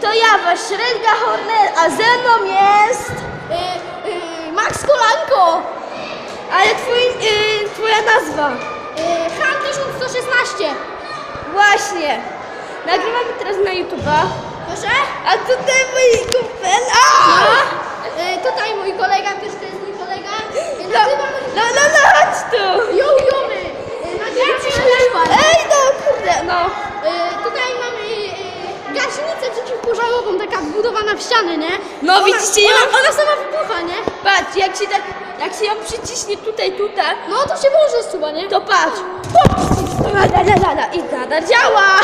To ja, wasz Renga Horner, a ze mną jest... Y, y, Max Kolanko! Ale twój, y, twoja nazwa. Y, Han 1116! Właśnie. Nagrywamy teraz na YouTube'a. Proszę? A tutaj mój kumpel. A! Y, tutaj mój kolega, też to jest mój kolega. No, no, no, no, chodź tu. Jo, jomy! Y, nagrywamy Ej, no kurde, no. Y, tutaj mamy y, przeciwpożarową, taka wbudowana w ściany, nie? No, ona, widzicie, ona, ja- ona sama wybucha, nie? Patrz, jak się tak, jak się ją przyciśnie tutaj, tutaj, No to się może suwa, nie? to patrz. La, la, la, la, la. I nada działa.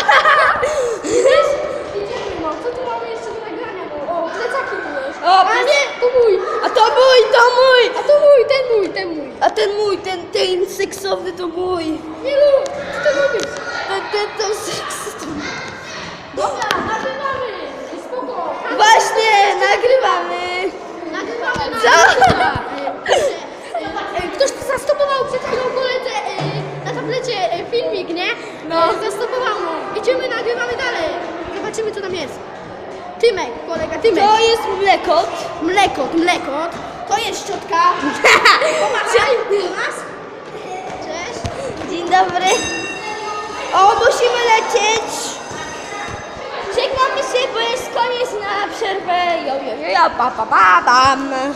Idziemy, no. Co tu mamy jeszcze do nagrania? Bo, o, plecaki byłeś. O, A plec- nie, to mój. A to mój, to mój. A to mój, ten mój, ten mój. A ten mój, ten, ten seksowny to mój. Nie lub, co to lubisz? Ten, ten, ten seksowny. Dobra, nagrywamy. Spoko. Właśnie, nagrywamy. Nagrywamy na Co? Ktoś tu zastopował przed chwilą koledze e, na tablecie e, filmik, nie? No. E, Zastopował. Idziemy, nagrywamy dalej. Zobaczymy, co tam jest. Tymek, kolega, Tymek. To jest mlekot. Mlekot, mlekot. To jest szczotka. Pomachaj do nas. Cześć. Dzień dobry. O, musimy lecieć. 是不有有人要爸爸爸当呢？